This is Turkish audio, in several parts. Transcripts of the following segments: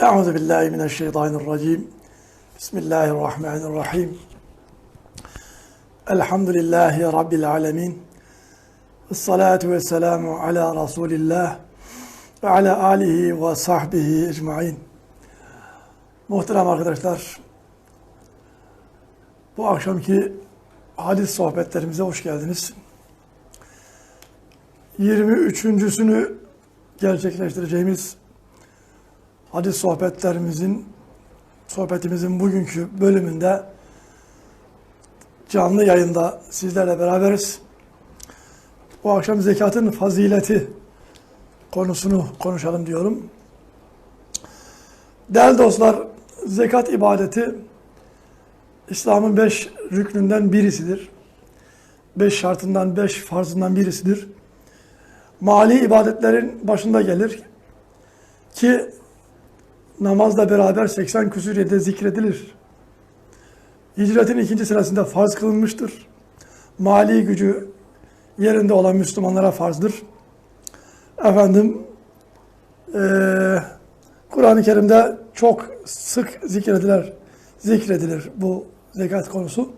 Euzu billahi mineşşeytanirracim. Bismillahirrahmanirrahim. Elhamdülillahi rabbil alamin. Essalatu vesselamu ala Resulillah ve ala alihi ve sahbihi ecmaîn. Muhterem arkadaşlar, bu akşamki hadis sohbetlerimize hoş geldiniz. 23.sünü gerçekleştireceğimiz hadis sohbetlerimizin sohbetimizin bugünkü bölümünde canlı yayında sizlerle beraberiz. Bu akşam zekatın fazileti konusunu konuşalım diyorum. Değerli dostlar, zekat ibadeti İslam'ın beş rüknünden birisidir. Beş şartından, beş farzından birisidir. Mali ibadetlerin başında gelir ki namazla beraber 80 küsur yerde zikredilir. Hicretin ikinci senesinde farz kılınmıştır. Mali gücü yerinde olan Müslümanlara farzdır. Efendim, eee Kur'an-ı Kerim'de çok sık zikredilir, zikredilir bu zekat konusu.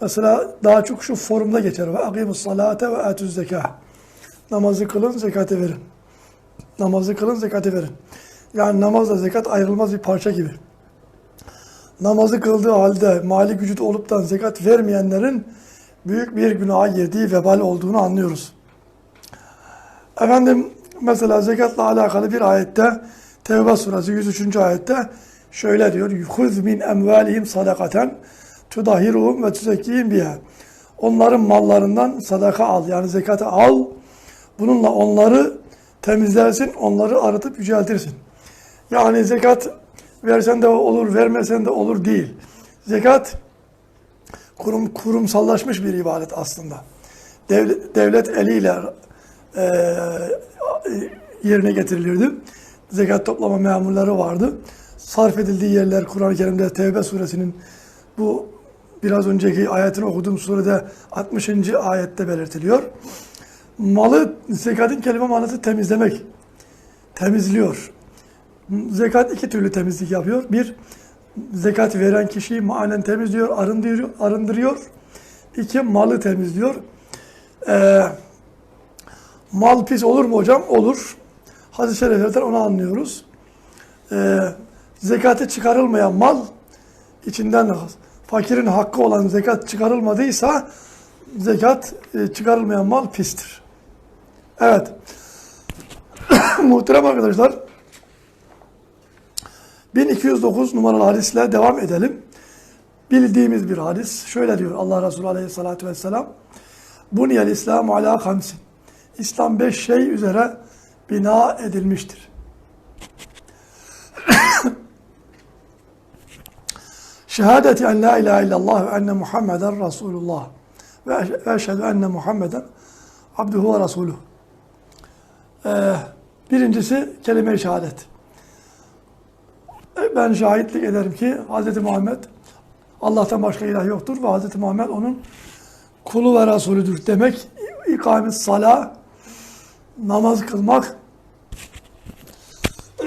Mesela daha çok şu forumda geçer. Ve akimus salate ve etüz zekâh. Namazı kılın, zekatı verin. Namazı kılın, zekatı verin. Yani namazla zekat ayrılmaz bir parça gibi. Namazı kıldığı halde mali gücü olup da zekat vermeyenlerin büyük bir günaha girdiği vebal olduğunu anlıyoruz. Efendim mesela zekatla alakalı bir ayette Tevbe suresi 103. ayette şöyle diyor. Yuhuz min emvalihim sadakaten tudahiruhum ve tuzekkihim biha. Onların mallarından sadaka al. Yani zekatı al. Bununla onları temizlersin, onları arıtıp yüceltirsin. Yani zekat versen de olur, vermesen de olur değil. Zekat kurum kurumsallaşmış bir ibadet aslında. Devlet, devlet eliyle e, yerine getirilirdi. Zekat toplama memurları vardı. Sarf edildiği yerler Kur'an-ı Kerim'de Tevbe suresinin bu biraz önceki ayetini okuduğum surede 60. ayette belirtiliyor. Malı, zekatın kelime manası temizlemek. Temizliyor. Zekat iki türlü temizlik yapıyor. Bir, zekat veren kişiyi manen temizliyor, arındırıyor. arındırıyor. İki, malı temizliyor. Ee, mal pis olur mu hocam? Olur. Hadis-i onu anlıyoruz. Ee, zekatı çıkarılmayan mal, içinden fakirin hakkı olan zekat çıkarılmadıysa, zekat e, çıkarılmayan mal pistir. Evet. Muhterem arkadaşlar, 1209 numaralı hadisle devam edelim. Bildiğimiz bir hadis. Şöyle diyor Allah Resulü Aleyhisselatü Vesselam. Buniyel İslamu ala hamsin. İslam beş şey üzere bina edilmiştir. Şehadeti en la ilahe illallah ve enne Muhammeden Resulullah ve eşhedü enne Muhammeden abduhu ve resuluhu. Ee, birincisi kelime-i şehadet. Ben şahitlik ederim ki Hz. Muhammed Allah'tan başka ilah yoktur ve Hz. Muhammed onun kulu ve Resulüdür demek. İkamet sala, namaz kılmak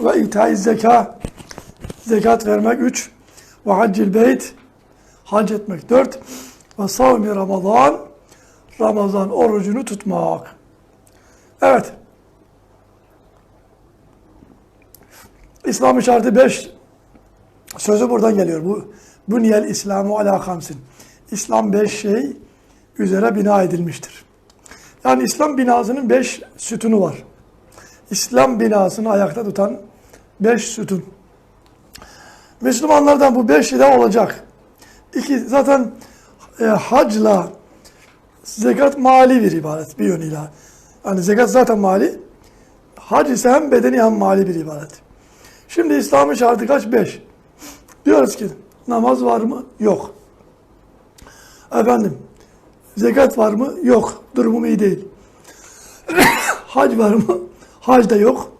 ve itaiz zeka, zekat vermek üç ve haccil beyt, hac etmek dört ve savmi ramazan, Ramazan orucunu tutmak. Evet. İslam'ın şartı beş. Sözü buradan geliyor. Bu Bunyel İslamu ala hamsin. İslam beş şey üzere bina edilmiştir. Yani İslam binasının beş sütunu var. İslam binasını ayakta tutan beş sütun. Müslümanlardan bu beş de olacak. İki, zaten e, hacla zekat mali bir ibadet bir yönüyle. Yani zekat zaten mali. Hac ise hem bedeni hem mali bir ibadet. Şimdi İslam'ın şartı kaç? Beş. Diyoruz ki namaz var mı? Yok. Efendim zekat var mı? Yok. Durumum iyi değil. Hac var mı? Hac da yok.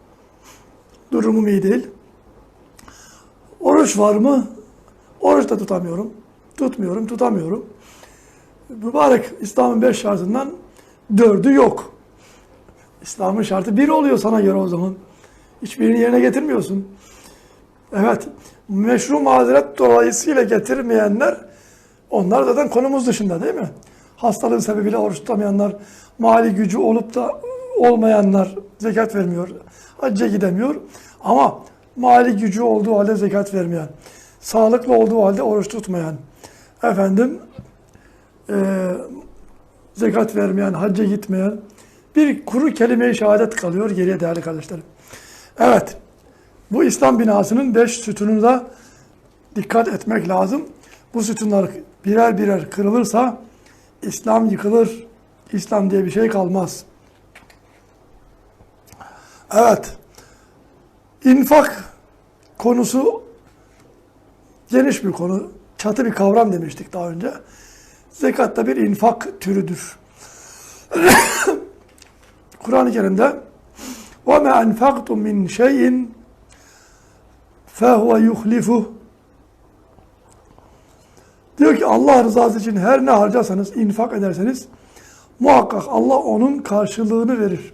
Durumum iyi değil. Oruç var mı? Oruç da tutamıyorum. Tutmuyorum, tutamıyorum. Mübarek İslam'ın beş şartından dördü yok. İslam'ın şartı bir oluyor sana göre o zaman. Hiçbirini yerine getirmiyorsun. Evet, meşru mazeret dolayısıyla getirmeyenler, onlar zaten konumuz dışında değil mi? Hastalığı sebebiyle oruç tutamayanlar, mali gücü olup da olmayanlar zekat vermiyor, hacca gidemiyor. Ama mali gücü olduğu halde zekat vermeyen, sağlıklı olduğu halde oruç tutmayan, efendim eee, zekat vermeyen, hacca gitmeyen bir kuru kelime-i şehadet kalıyor geriye değerli kardeşlerim. Evet, bu İslam binasının beş sütununa dikkat etmek lazım. Bu sütunlar birer birer kırılırsa İslam yıkılır. İslam diye bir şey kalmaz. Evet, infak konusu geniş bir konu. Çatı bir kavram demiştik daha önce. Zekat da bir infak türüdür. Kur'an-ı Kerim'de وَمَا أَنْفَقْتُمْ مِنْ شَيْءٍ فَهُوَ يُخْلِفُهُ Diyor ki Allah rızası için her ne harcarsanız, infak ederseniz muhakkak Allah onun karşılığını verir.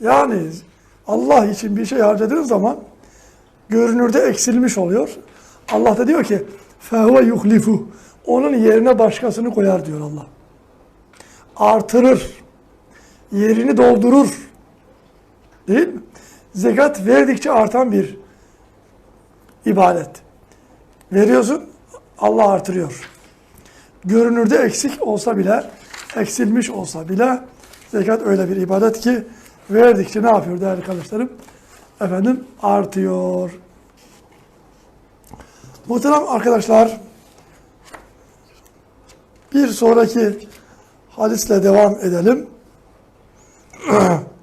Yani Allah için bir şey harcadığın zaman görünürde eksilmiş oluyor. Allah da diyor ki فَهُوَ yuhlifu Onun yerine başkasını koyar diyor Allah. Artırır. Yerini doldurur. Değil mi? Zekat verdikçe artan bir ibadet. Veriyorsun, Allah artırıyor. Görünürde eksik olsa bile, eksilmiş olsa bile zekat öyle bir ibadet ki verdikçe ne yapıyor değerli kardeşlerim? Efendim artıyor. Muhterem arkadaşlar, bir sonraki hadisle devam edelim.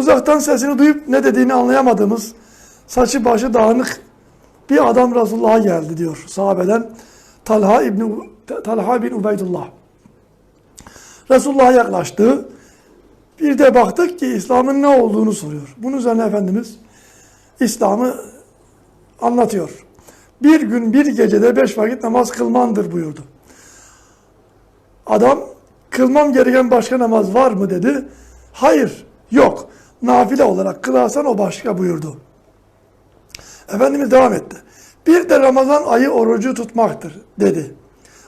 Uzaktan sesini duyup ne dediğini anlayamadığımız, saçı başı dağınık bir adam Resulullah'a geldi diyor sahabeden. Talha İbni Talha bin Ubeydullah. Resulullah'a yaklaştı. Bir de baktık ki İslam'ın ne olduğunu soruyor. Bunun üzerine Efendimiz İslam'ı anlatıyor. Bir gün bir gecede beş vakit namaz kılmandır buyurdu. Adam kılmam gereken başka namaz var mı dedi. Hayır yok. Nafile olarak kılarsan o başka buyurdu. Efendimiz devam etti. Bir de Ramazan ayı orucu tutmaktır dedi.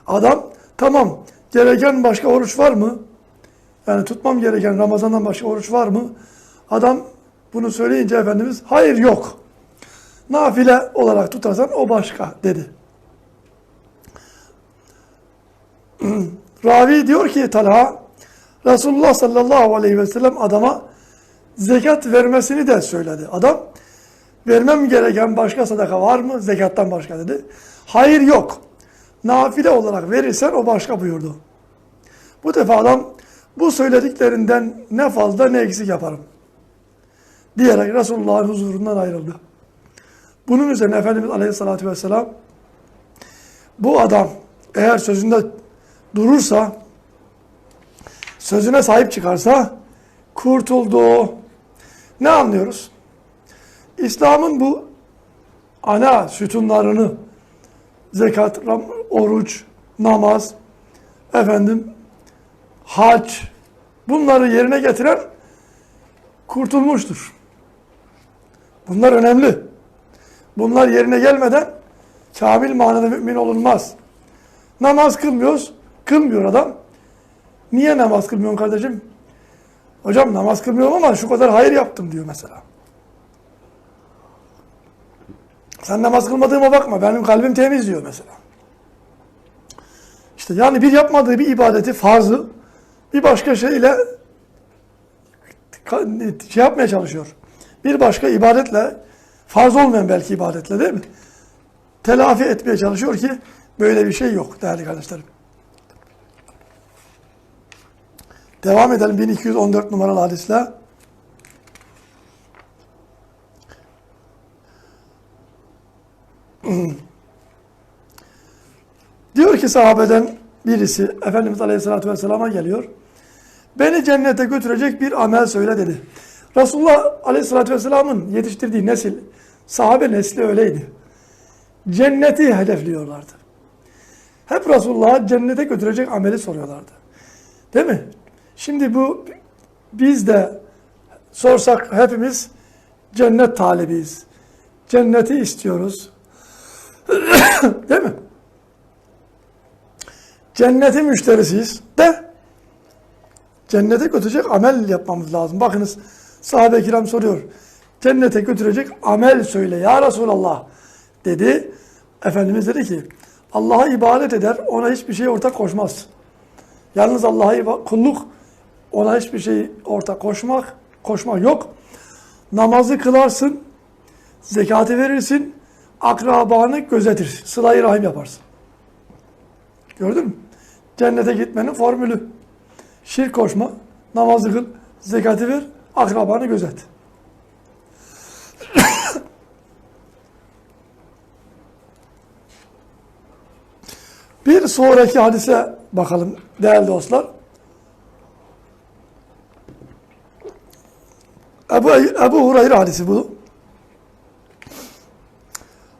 Adam tamam gereken başka oruç var mı? Yani tutmam gereken Ramazan'dan başka oruç var mı? Adam bunu söyleyince Efendimiz hayır yok. Nafile olarak tutarsan o başka dedi. Ravi diyor ki Talha Resulullah sallallahu aleyhi ve sellem adama zekat vermesini de söyledi. Adam vermem gereken başka sadaka var mı? Zekattan başka dedi. Hayır yok. Nafile olarak verirsen o başka buyurdu. Bu defa adam bu söylediklerinden ne fazla ne eksik yaparım. Diyerek Resulullah'ın huzurundan ayrıldı. Bunun üzerine Efendimiz Aleyhisselatü Vesselam bu adam eğer sözünde durursa sözüne sahip çıkarsa kurtuldu. Ne anlıyoruz? İslam'ın bu ana sütunlarını zekat, oruç, namaz, efendim hac bunları yerine getiren kurtulmuştur. Bunlar önemli. Bunlar yerine gelmeden kamil manada mümin olunmaz. Namaz kılmıyoruz. Kılmıyor adam. Niye namaz kılmıyorsun kardeşim? Hocam namaz kılmıyorum ama şu kadar hayır yaptım diyor mesela. Sen namaz kılmadığıma bakma. Benim kalbim temiz diyor mesela. İşte yani bir yapmadığı bir ibadeti, farzı bir başka şeyle şey yapmaya çalışıyor. Bir başka ibadetle, farz olmayan belki ibadetle değil mi? Telafi etmeye çalışıyor ki böyle bir şey yok değerli kardeşlerim. Devam edelim 1214 numaralı hadisle. Diyor ki sahabeden birisi Efendimiz Aleyhisselatü Vesselam'a geliyor. Beni cennete götürecek bir amel söyle dedi. Resulullah Aleyhisselatü Vesselam'ın yetiştirdiği nesil, sahabe nesli öyleydi. Cenneti hedefliyorlardı. Hep Resulullah'a cennete götürecek ameli soruyorlardı. Değil mi? Şimdi bu biz de sorsak hepimiz cennet talibiyiz. Cenneti istiyoruz. Değil mi? Cenneti müşterisiyiz de cennete götürecek amel yapmamız lazım. Bakınız sahabe-i kiram soruyor. Cennete götürecek amel söyle ya Resulallah dedi. Efendimiz dedi ki Allah'a ibadet eder ona hiçbir şey ortak koşmaz. Yalnız Allah'a kulluk ona hiçbir şey ortak koşmak koşmak yok. Namazı kılarsın, zekatı verirsin, akrabanı gözetir, sıla-i rahim yaparsın. Gördün mü? Cennete gitmenin formülü. Şirk koşma, namazı kıl, zekatı ver, akrabanı gözet. Bir sonraki hadise bakalım değerli dostlar. Ebu, Ebu Hureyre hadisi bu.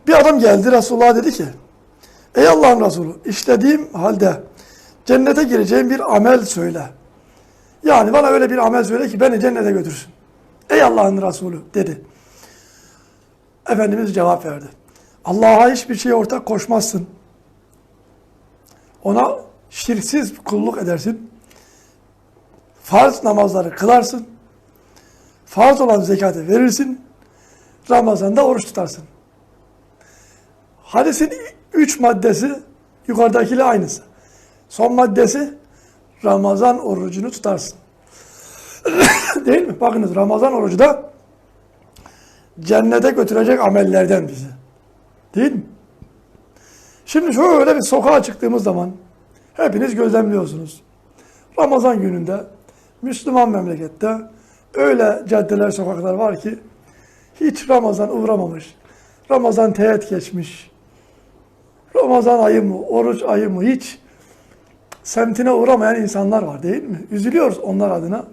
Bir adam geldi Resulullah dedi ki Ey Allah'ın Resulü işlediğim halde cennete gireceğim bir amel söyle. Yani bana öyle bir amel söyle ki beni cennete götürsün. Ey Allah'ın Resulü dedi. Efendimiz cevap verdi. Allah'a hiçbir şeye ortak koşmazsın. Ona şirksiz kulluk edersin. Farz namazları kılarsın. Farz olan zekatı verirsin. Ramazan'da oruç tutarsın. Hadisin üç maddesi yukarıdakiyle aynısı. Son maddesi Ramazan orucunu tutarsın. Değil mi? Bakınız Ramazan orucu da cennete götürecek amellerden bizi. Değil mi? Şimdi şöyle bir sokağa çıktığımız zaman hepiniz gözlemliyorsunuz. Ramazan gününde Müslüman memlekette öyle caddeler, sokaklar var ki hiç Ramazan uğramamış. Ramazan teğet geçmiş. Ramazan ayı mı, oruç ayı mı hiç semtine uğramayan insanlar var değil mi? Üzülüyoruz onlar adına.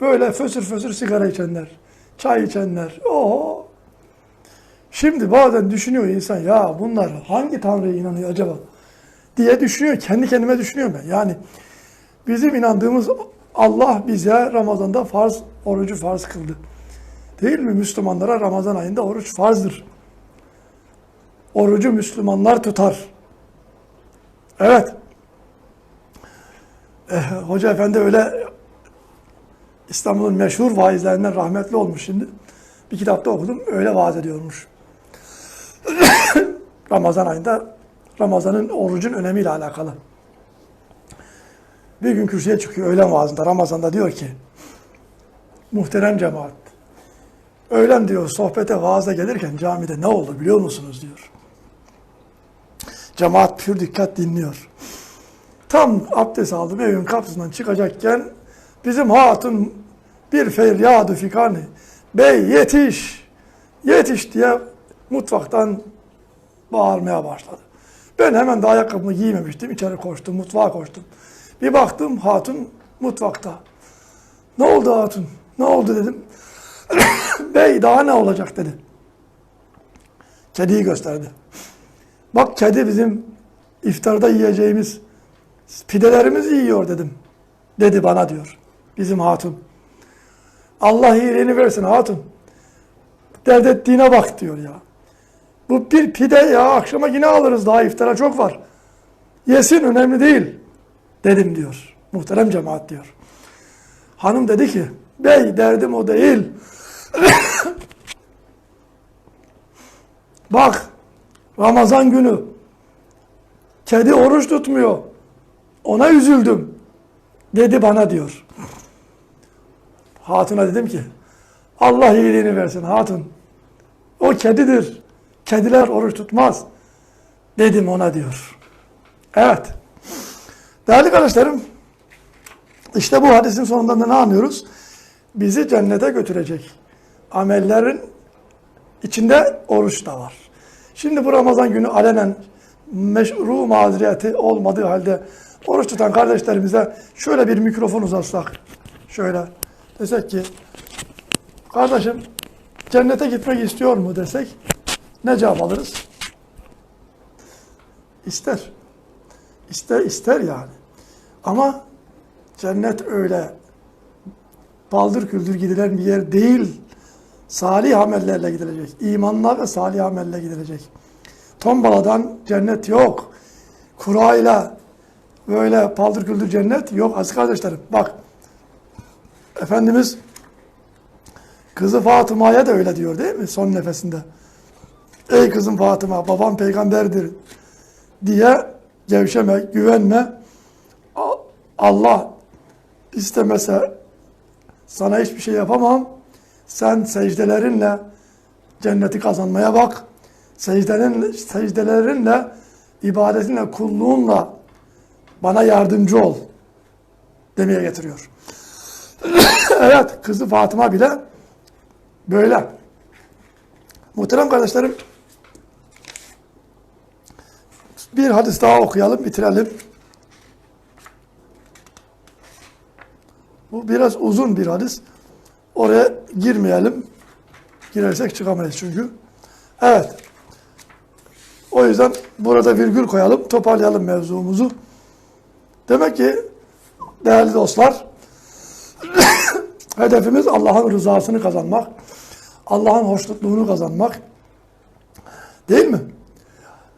Böyle fösür fösür sigara içenler, çay içenler. Oho. Şimdi bazen düşünüyor insan ya bunlar hangi Tanrı'ya inanıyor acaba? diye düşünüyor. Kendi kendime düşünüyorum ben. Yani bizim inandığımız Allah bize Ramazan'da farz, orucu farz kıldı. Değil mi? Müslümanlara Ramazan ayında oruç farzdır. Orucu Müslümanlar tutar. Evet. Eh, Hoca Efendi öyle İstanbul'un meşhur vaizlerinden rahmetli olmuş şimdi. Bir kitapta okudum. Öyle vaaz ediyormuş. Ramazan ayında Ramazan'ın orucun önemiyle alakalı. Bir gün kürsüye çıkıyor öğlen vaazında. Ramazan'da diyor ki muhterem cemaat öğlen diyor sohbete vaaza gelirken camide ne oldu biliyor musunuz diyor. Cemaat pür dikkat dinliyor. Tam abdest aldım evin kapısından çıkacakken bizim hatun bir feryadu fikani bey yetiş yetiş diye mutfaktan bağırmaya başladı. Ben hemen de ayakkabımı giymemiştim. içeri koştum, mutfağa koştum. Bir baktım hatun mutfakta. Ne oldu hatun? Ne oldu dedim. Bey daha ne olacak dedi. Kediyi gösterdi. Bak kedi bizim iftarda yiyeceğimiz pidelerimizi yiyor dedim. Dedi bana diyor. Bizim hatun. Allah iyiliğini versin hatun. Dert ettiğine bak diyor ya. Bu bir pide ya akşama yine alırız daha iftara çok var. Yesin önemli değil dedim diyor. Muhterem cemaat diyor. Hanım dedi ki bey derdim o değil. Bak Ramazan günü kedi oruç tutmuyor. Ona üzüldüm dedi bana diyor. Hatuna dedim ki Allah iyiliğini versin hatun. O kedidir. Kediler oruç tutmaz. Dedim ona diyor. Evet. Değerli kardeşlerim, işte bu hadisin sonunda da ne anlıyoruz? Bizi cennete götürecek amellerin içinde oruç da var. Şimdi bu Ramazan günü alenen meşru mazeriyeti olmadığı halde oruç tutan kardeşlerimize şöyle bir mikrofon uzatsak, şöyle desek ki, kardeşim cennete gitmek istiyor mu desek, ne cevap alırız? İster. İster ister yani. Ama cennet öyle paldır küldür gidilen bir yer değil. Salih amellerle gidilecek. İmanla ve salih amellerle gidilecek. Tombaladan cennet yok. Kurayla böyle paldır küldür cennet yok aziz kardeşlerim. Bak Efendimiz kızı Fatıma'ya da öyle diyor değil mi son nefesinde? Ey kızım Fatıma babam peygamberdir diye gevşeme, güvenme. Allah istemese sana hiçbir şey yapamam. Sen secdelerinle cenneti kazanmaya bak. Secdelerin, secdelerinle, ibadetinle, kulluğunla bana yardımcı ol demeye getiriyor. evet, kızı Fatıma bile böyle. Muhterem kardeşlerim, bir hadis daha okuyalım, bitirelim. Bu biraz uzun bir hadis. Oraya girmeyelim. Girersek çıkamayız çünkü. Evet. O yüzden burada virgül koyalım, toparlayalım mevzumuzu. Demek ki değerli dostlar, hedefimiz Allah'ın rızasını kazanmak, Allah'ın hoşnutluğunu kazanmak. Değil mi?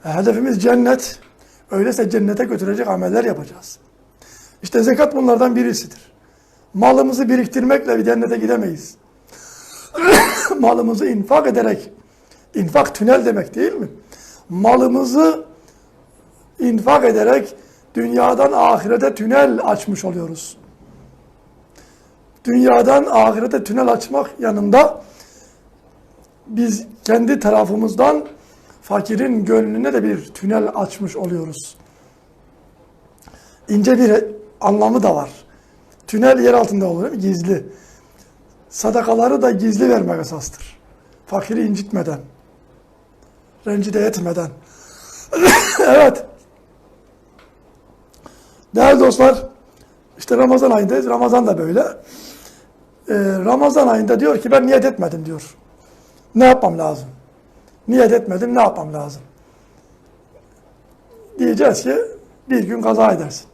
E, Hedefimiz cennet. Öyleyse cennete götürecek ameller yapacağız. İşte zekat bunlardan birisidir. Malımızı biriktirmekle bir cennete gidemeyiz. Malımızı infak ederek, infak tünel demek değil mi? Malımızı infak ederek dünyadan ahirete tünel açmış oluyoruz. Dünyadan ahirete tünel açmak yanında biz kendi tarafımızdan fakirin gönlüne de bir tünel açmış oluyoruz. İnce bir anlamı da var. Tünel yer altında olur değil mi? Gizli. Sadakaları da gizli vermek esastır. Fakiri incitmeden. Rencide etmeden. evet. Değerli dostlar, işte Ramazan ayındayız. Ramazan da böyle. Ee, Ramazan ayında diyor ki ben niyet etmedim diyor. Ne yapmam lazım? Niyet etmedim ne yapmam lazım? Diyeceğiz ki bir gün kaza edersin.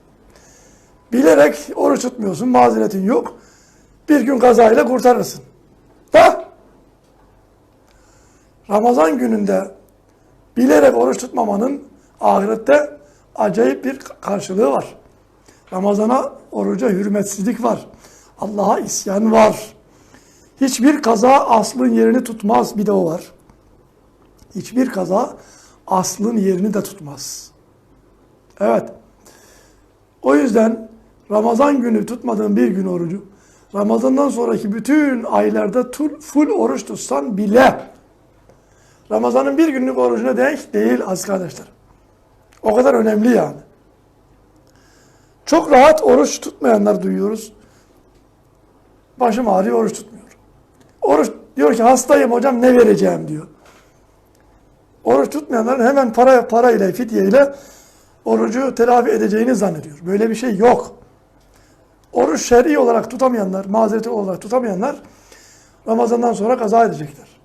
Bilerek oruç tutmuyorsun, mazeretin yok. Bir gün kazayla kurtarırsın. Da Ramazan gününde bilerek oruç tutmamanın ahirette acayip bir karşılığı var. Ramazana oruca hürmetsizlik var. Allah'a isyan var. Hiçbir kaza aslın yerini tutmaz. Bir de o var. Hiçbir kaza aslın yerini de tutmaz. Evet. O yüzden Ramazan günü tutmadığın bir gün orucu, Ramazandan sonraki bütün aylarda full oruç tutsan bile Ramazan'ın bir günlük orucuna denk değil aziz kardeşler. O kadar önemli yani. Çok rahat oruç tutmayanlar duyuyoruz. Başım ağrıyor, oruç tutmuyor. Oruç diyor ki hastayım hocam ne vereceğim diyor. Oruç tutmayanların hemen para para ile fidye ile orucu telafi edeceğini zannediyor. Böyle bir şey yok. Oruç şer'i olarak tutamayanlar, mazereti olarak tutamayanlar Ramazan'dan sonra kaza edecekler.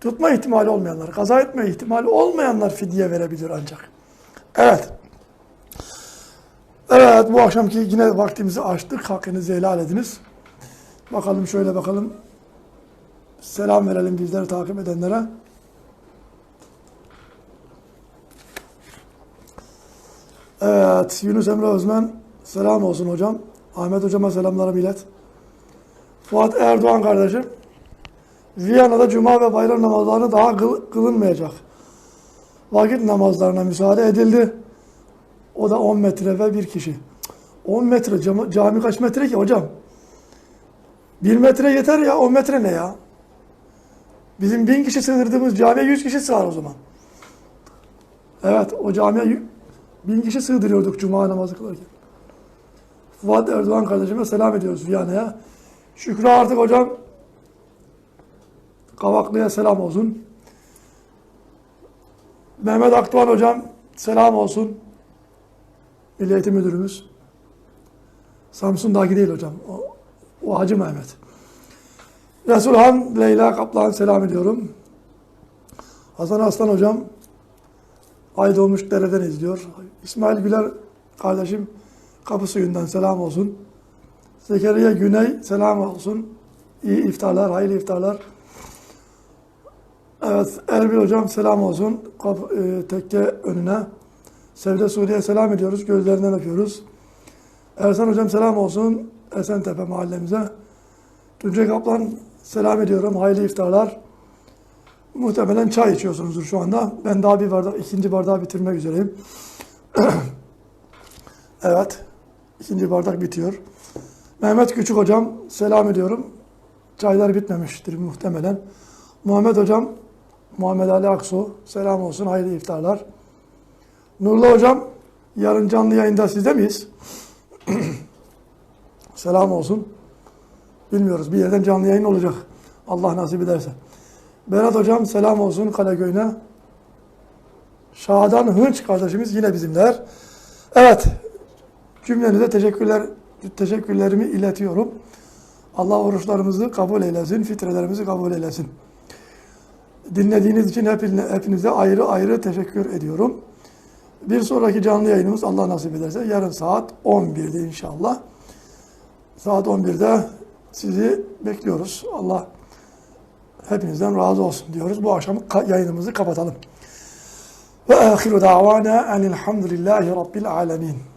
Tutma ihtimali olmayanlar, kaza etme ihtimali olmayanlar fidye verebilir ancak. Evet. Evet bu akşamki yine vaktimizi açtık. Hakkınızı helal ediniz. Bakalım şöyle bakalım. Selam verelim bizleri takip edenlere. Evet, Yunus Emre Özmen, selam olsun hocam. Ahmet hocama selamlarım ilet. Fuat Erdoğan kardeşim, Viyana'da cuma ve bayram namazlarını daha kıl- kılınmayacak. Vakit namazlarına müsaade edildi. O da 10 metre ve bir kişi. 10 metre, cami, cami kaç metre ki hocam? 1 metre yeter ya, 10 metre ne ya? Bizim 1000 kişi sığdırdığımız camiye 100 kişi sığar o zaman. Evet, o camiye bin kişi sığdırıyorduk cuma namazı kılarken. Fuat Erdoğan kardeşime selam ediyoruz Viyana'ya. Şükrü artık hocam Kavaklı'ya selam olsun. Mehmet Akdoğan hocam selam olsun. Milli Eğitim Müdürümüz. Samsun'daki değil hocam. O, o Hacı Mehmet. Resulhan Leyla Kaplan selam ediyorum. Hasan Aslan hocam Ay doğmuş dereden izliyor. İsmail Güler kardeşim kapı suyundan selam olsun. Zekeriya Güney selam olsun. İyi iftarlar, hayırlı iftarlar. Evet, Erbil Hocam selam olsun. Kap, e, tekke önüne. Sevde Suriye selam ediyoruz. Gözlerinden öpüyoruz. Ersan Hocam selam olsun. Esentepe mahallemize. Tuncay Kaplan selam ediyorum. Hayırlı iftarlar. Muhtemelen çay içiyorsunuzdur şu anda. Ben daha bir bardak, ikinci bardağı bitirmek üzereyim. evet, ikinci bardak bitiyor. Mehmet Küçük Hocam selam ediyorum. Çaylar bitmemiştir muhtemelen. Muhammed Hocam, Muhammed Ali Aksu selam olsun, hayırlı iftarlar. Nurla Hocam, yarın canlı yayında sizde miyiz? selam olsun. Bilmiyoruz, bir yerden canlı yayın olacak. Allah nasip ederse. Berat Hocam selam olsun Kaleköy'üne. Şahadan Hınç kardeşimiz yine bizimler. Evet, cümlenize teşekkürler teşekkürlerimi iletiyorum. Allah oruçlarımızı kabul eylesin, fitrelerimizi kabul eylesin. Dinlediğiniz için hepinize ayrı ayrı teşekkür ediyorum. Bir sonraki canlı yayınımız Allah nasip ederse yarın saat 11'de inşallah. Saat 11'de sizi bekliyoruz. Allah hepinizden razı olsun diyoruz. Bu akşam yayınımızı kapatalım. Ve ahiru davana enilhamdülillahi rabbil alemin.